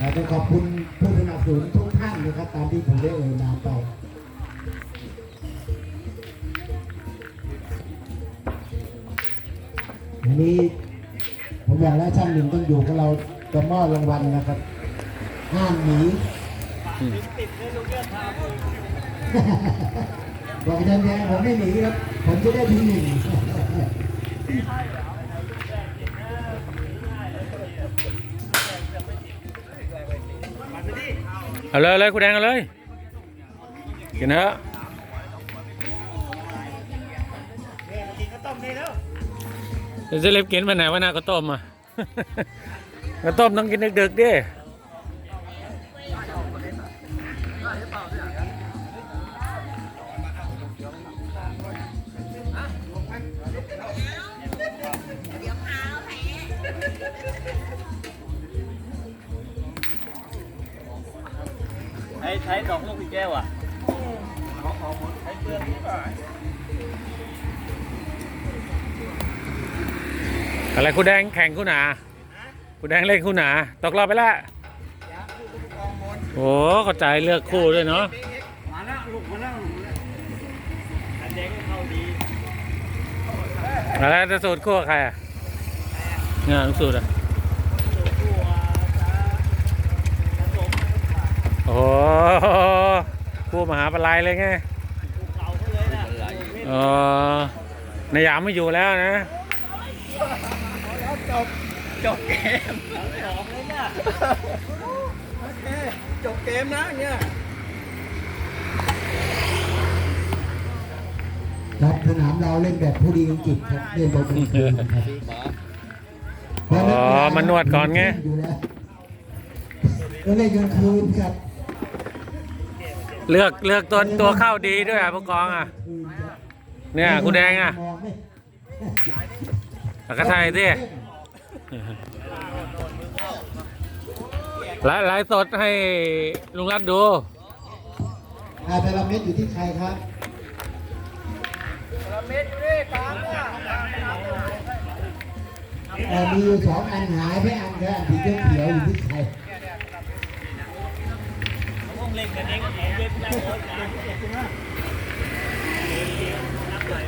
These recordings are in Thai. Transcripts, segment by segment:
อาจจะขอบคุณผู้สนับสนุนทุกท่านนะครับตามที่ผมได้เอ่ยนามไปอันนี้ผมบอกแล้ช่างหนึ่งต้องอยู่กับเราจะมอบรางวัลนะครับห้ามหนีบอกอาจารย์แดงผมไม่หนีครับ ผมจะได้ที่หนึ่ง เอาเลยเลยคุณแดงเอาเลยกินเถอะจะเล็บกินไปไหนวะน้าข้าวต้มอะข้าวต้มต้องกินดึกๆดิ ช้ใช้ดอกลูกพี่แก้วอะอะไรคุณแดงแข่งคุณหนาคุณแดงเล่นคุณหนาตกรอบไปแล้วโอ้เข้าใจเลือกคู่ด้วยเนาะมาแล้วลูกมาแล้วลูกอันแดงก็เข้าดีอะไรจะสูตรคู่ใครอะเนี่ยลูกสูตรอะ ตัวผสม โอ้โหคู่มหาปลายเลยไงเก่าเขาเลยนะเออในยามไม่อยู่แล้วนะจบจบเกมสองเลยนะโอเคจบเกมนะเนี่ยครับสนามเราเล่นแบบผู้ดีอังกฤษครับเล่นแบบกลางคืนครับอ๋อมานวดก่อนไงอยู่แล้วก็เล่นกลางคืนครับ เลือกเลือกตัวตัวเข้าดีด้วยอะผู้กองอะ เนี่ยคุณแดงอะตะกะไทยสิไลฟ์ไลฟ์สดให้ลุงรัตดูอาแต่ละเม็ดอยู่ที่ใครครับเม็ดอยู่นี่ตามเนี่ยมีอยู่สองอันหายไปอันครับอันสีเขียวอยู่ที่ใคร เล่นกันเองก็เว็บได้โอ้ยนะขอบคุณมากนับหน่อย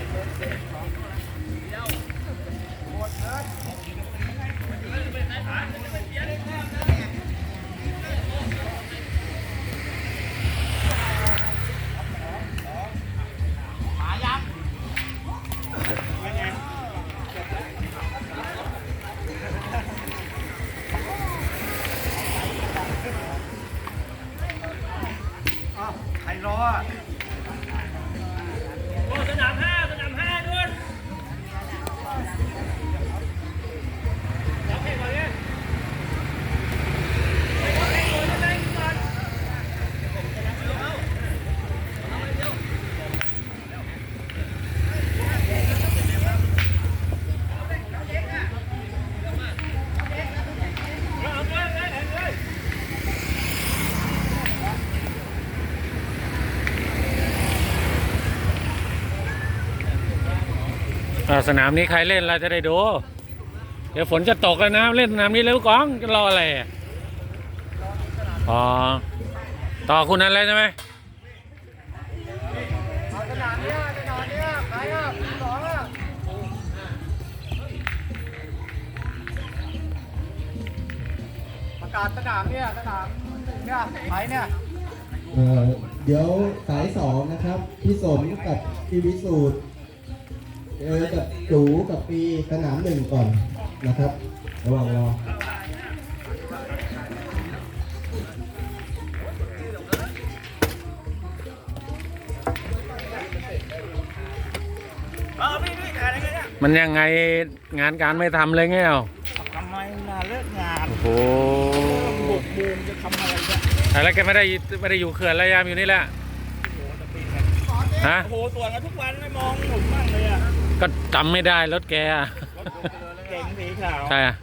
สนามนี้ใครเล่นเราจะได้ดู เดี๋ยวฝนจะตกแล้วนะ เล่นสนามนี้เร็วกองจะรออะไรอะอ๋อต่อคุณนั้นเลยใช่ไหมสนามเนี้ยสนามเนี้ยใครอะสองอะประกาศสนามเนี่ยสนามเนี่ยไหนเนี่ยเอ่อเดี๋ยวสายสองนะครับ พี่สมกับพี่วิสูตร เจอกับจูกับปีสนามหนึ่งก่อนนะครับ ระว่างรอมันยังไงงานการไม่ทำเลยไงเอ้าทำไมมาเลิกงานโอ้โหหกโมจะทำอะไรเนี่ยอะไรแกไม่ได้ไม่ได้อยู่เขื่อนระยามอยู่นี่แหละฮะโอ้โหตรวจกันทุกวันไม่มองผมบ้างเลยอะ ก็จำไม่ได้รถแกอะเก่งสีขาวใช่อะ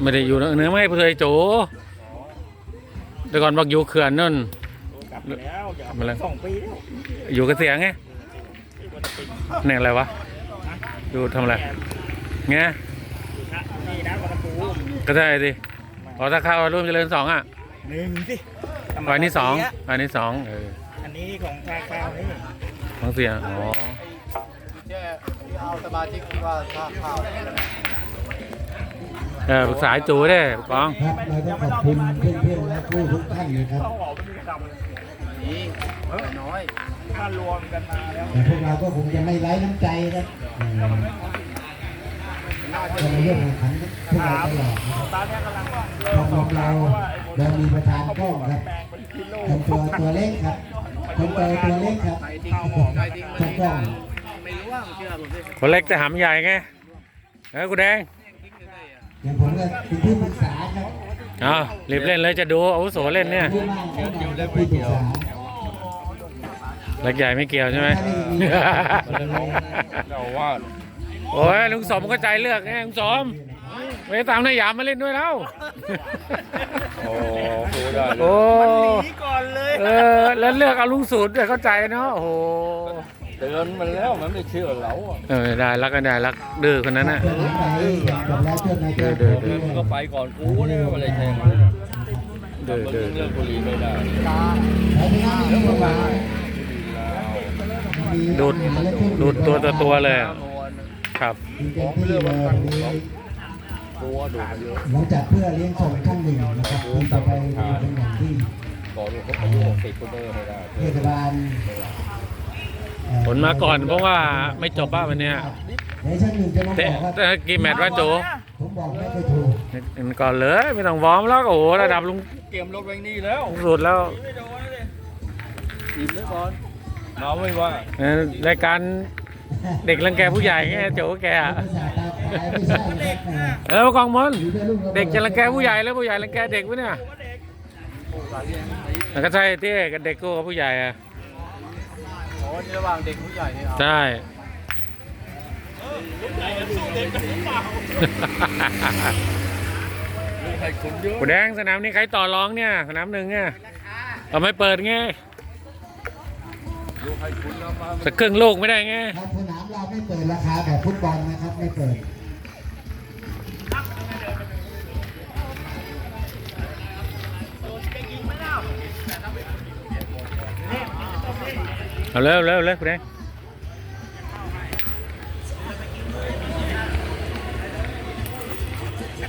ไม่ได้อยู่เนื้อไม่เคยโจแต่ก่อนบอกอยู่เขื่อนนั่น กลับแล้วอย่ามาแล้ว สองปีแล้วอยู่กระเสียงไงเนี่ยอะไรวะอยู่ทำอะไรเงี้ยนี่นะกระปูก็ได้ดิมาพอถ้าเข้าร่วมเจริญสองอะหนึ่งสิวันที่สองวันที่สองเอออันนี้ของชาข้าวนี่ของเสียอ๋อ แค่เอาสมาชิกที่ว่าถ้าข้าวเออปรึกษาไอ้จูได้กองครับเราต้องขอบคุณเพื่อนๆและผู้ทุกท่านนะครับข้าวหอมไม่มีคำเลยนี้แต่น้อยถ้ารวมกันมาแล้วแต่พวกเราก็คงจะไม่ไร้น้ำใจครับเอ่อจะมาเรื่องแข่งขันพวกเราตลอดนะครับตอนนี้กำลังชมรมเราเรามีประธานกล้องครับแบ่งเป็นกิโลคนตัวตัวเล็กครับคนโตตัวเล็กครับไปทิ้งหอมไปทิ้งช่างกล้อง คนเล็กแต่หำใหญ่ไงเออกูแดงอย่างผมก็เป็นที่ปรึกษาครับอ้าวรีบเล่นเลยจะดูอาวุโสเล่นเนี่ยที่บ้านของเราครับที่ปรึกษาเล็กใหญ่ไม่เกี่ยวใช่ไหมเราว่าโอ้ยลุงสมก็ใจเลือกไงลุงสมไม่ตามนายหยามมาเล่นด้วยแล้ว โอ้โหได้โอ้หนีก่อนเลย เออแล้วเลือกเอาลุงสูตรด้วยเข้าใจเนาะโอ้โห เตือนมันแล้วมันไม่เชื่อเราเออได้รักกันได้รักดื้อคนนั้นน่ะเพื่อนไหนจบแล้วเพื่อนไหนก็เดินเดินมันก็ไปก่อนกูเนี่ยอะไรแทงดื้อดื้อเรื่องบุหรี่ไม่ได้ใช้ไปนั่งนี่ดีกว่าดูดดูดตัวต่อตัวเลยอะครับเต็มที่เลยวันนี้ตัวดูเยอะหลังจากเพื่อเลี้ยงส่งขั้นหนึ่งนะครับทีต่อไปจะเป็นอย่างที่ก่อนเขาอายุหกสิบก็เดินไม่ได้เทศบาลเอ่อ ผลมาก่อนเพราะว่าไม่จบบ้าวันเนี้ยเดี๋ยวชั้นหนึ่งจะมาเตะบอกว่าแต่กี่แมตช์ว่าโจผมบอกไม่เคยถูกก่อนเลยไม่ต้องวอร์มแล้วโอ้โหระดับลุงเกมรถไว้นี่แล้วสุดแล้วทีมเลยก่อนเราไม่ว่าเออรายการเด็กรังแกผู้ใหญ่ไงโจแกอะภาษาตาควายไม่ใช่ครับเออกองมนอยู่ด้วยลูราเด็กจะรังแกผู้ใหญ่แล้วผู้ใหญ่รังแกเด็กวะเนี่ยแล้วก็ใช่ที่กับเด็กกูกับผู้ใหญ่อะโอ้นี่ ระหว่างเด็กผู้ใหญ่เนี่ยใช่ใครคุณเยอะกูแดงสนามนี้ใครต่อรองเนี่ย สนามหนึ่งเนี่ยเอาไม่เปิดไงดูใครคุณเอามาสักครึ่งลูกไม่ได้ไงครับสนามเราไม่เปิดราคาแบบฟุตบอลนะครับไม่เปิด เอาเร็วเร็วเร็วกูแดง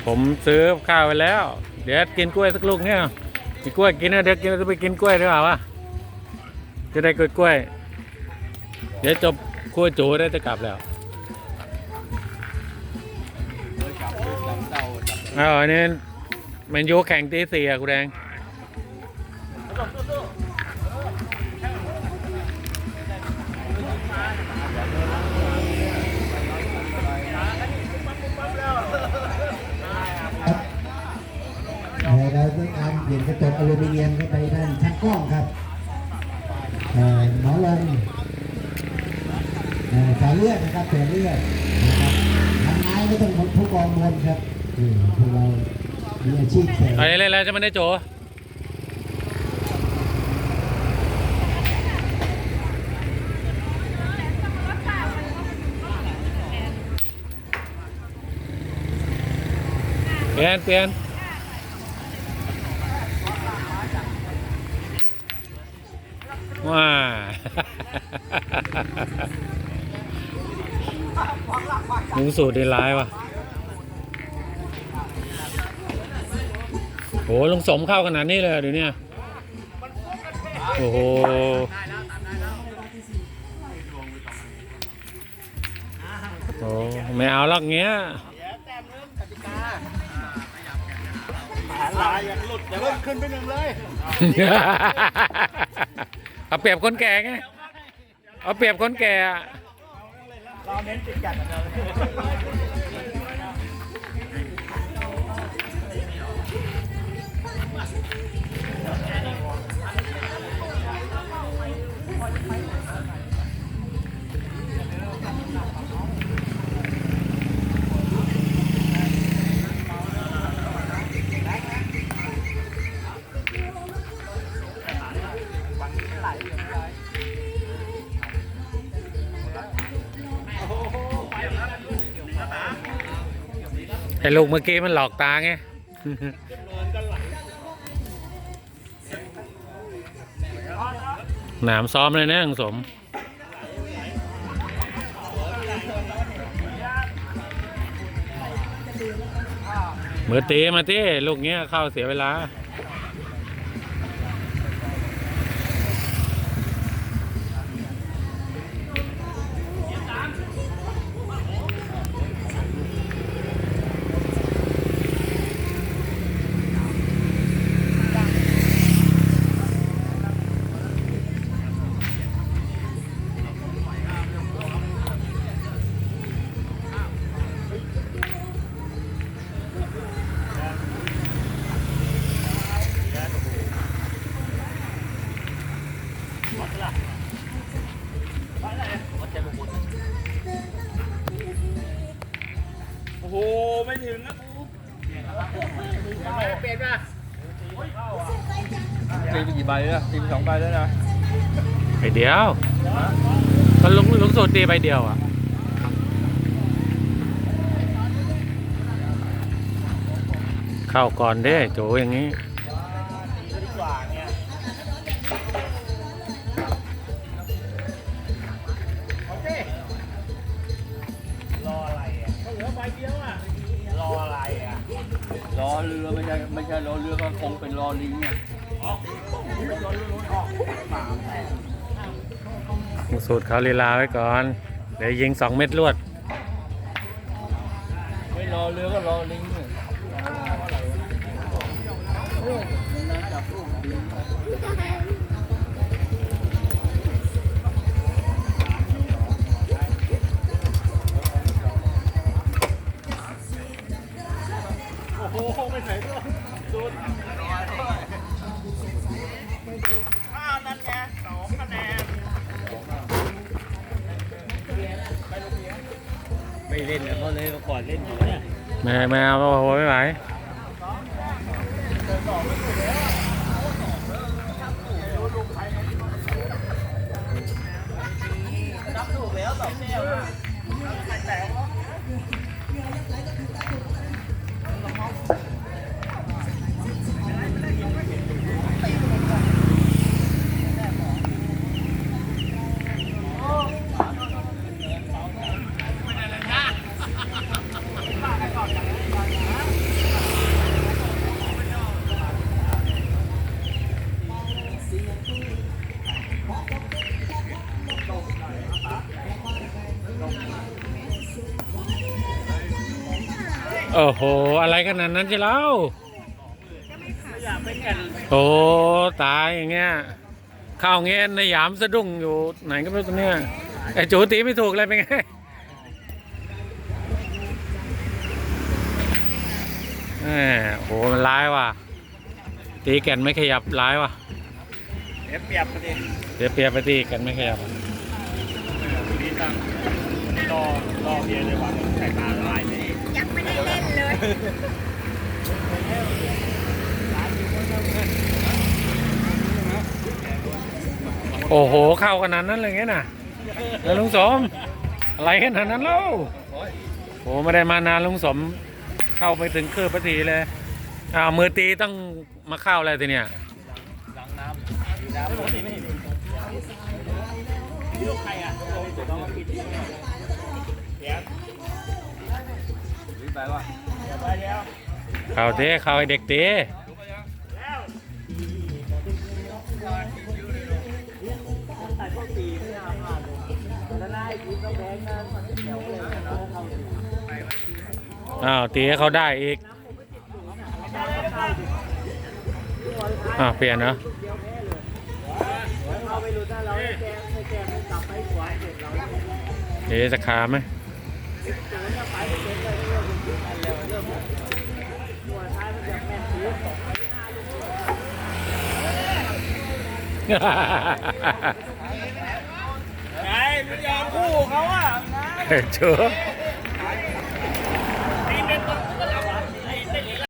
ผมซื้อข้าวไปแล้ว เดี๋ยวกินกล้วยสักลูกเนี่ยกินกล้วยกินนะเดี๋ยวกินจะไปกินกล้วยดีกว่าวะจะได้กล้วยกล้วย เดี๋ยวจบกล้วยจูได้จะกลับแล้วเอาอันนี้แมันยูแข่งตีสี่อะกูแดง อลูมิเนียมเข้าไปด้านช่างกล้องครับหมอลมเอ่อสายเลือดนะครับสายเลือดนะครับทำงานก็ต้องผู้กองมวลครับอืมพวกเรามีอาชีพเสริมอะไรเล่นอะไรจะไม่ได้โจเปลี่ยนเปลี่ยนว้า ลุงสูตรดีร้ายว่ะโหลุงสมเข้าขนาดนี้เลยเหรอเดี๋ยวนี้โอ้โหโอ้ไม่เอาหรอกเงี้ยลายยังหลุดเดี๋ยวขึ้นไปหนึ่งเลยเอาเปรียบคนแก่ไง เอาเปรียบคนแก่ เราเน้นติดกัน แต่ลูกเมื่อกี้มันหลอกตาไงหนามซ้อมเลยนะลุงสมมือตีมาตีลูกเงี้ยเข้าเสียเวลา ตีไปกี่ใบแล้วตีไปสองใบแล้วนะไปเดียวก็ลุงลุงสุดตีไปเดียวอะเข้าก่อนเด้โจอย่างนี้ดีกว่าเนี่ยโอเครออะไรอะก็เหลือใบเดียวอะรออะไรอะรอเรือไม่ใช่ไม่ใช่รอเรือก็คงเป็นรอลิงเนี่ย ลุงสุดเขาลีลาไว้ก่อน เดี๋ยวยิงสองเม็ดรวด ไม่รอเรือก็รอลิงโอ้โหไม่ใส่ด้วยสุด อ้าวนั่นไงสองคะแนนไม่เล่นนะเขาเลยก่อนเล่นอยู่เนี่ยไม่ไม่เอาโอ้โหไม่ไหวนับถูกแล้วสองแนวใครแต โอ้โห อะไรขนาดนั้นจะเล่าไม่อยากเป็นกันโอ้ตายอย่างเงี้ยเข้าอย่างเงี้ยในยามสะดุ้งอยู่ไหนก็ไม่รู้ตัวเนี้ยไอ้โจตีไม่ถูกเลยเป็นไงแหมโหมันร้ายว่ะ ตีแก่นไม่ขยับร้ายว่ะเอฟเปรียบประเด็นเดี๋ยวเปรียบไปตีแก่นไม่ขยับนี้ตั้งรอรอเบียร์เลยว่ะใส่ตาลายเลย ยังไม่ได้เล่นเลยโอ้โห เข้าขนาดนั้นเลยไงน่ะ แล้วลุงสม อะไรขนาดนั้นเล่าโอ้ไม่ได้มานานลุงสม เข้าไปถึงคืบพอดีเลยอ้าวมือตีต้องมาเข้าอะไรทีเนี่ย ไม่เห็นลูกใครอะต้องปิดเดี๋ยวหรือไปว่าทีเข้าเต้เข้าไอเด็กเต้แล้วอ้าวตีให้เขาได้อีกอ้าวเปลี่ยนเนาะเดี๋ยวจะขาไหม ไงไม่ยอมคู่เขาอะนะเชื่อ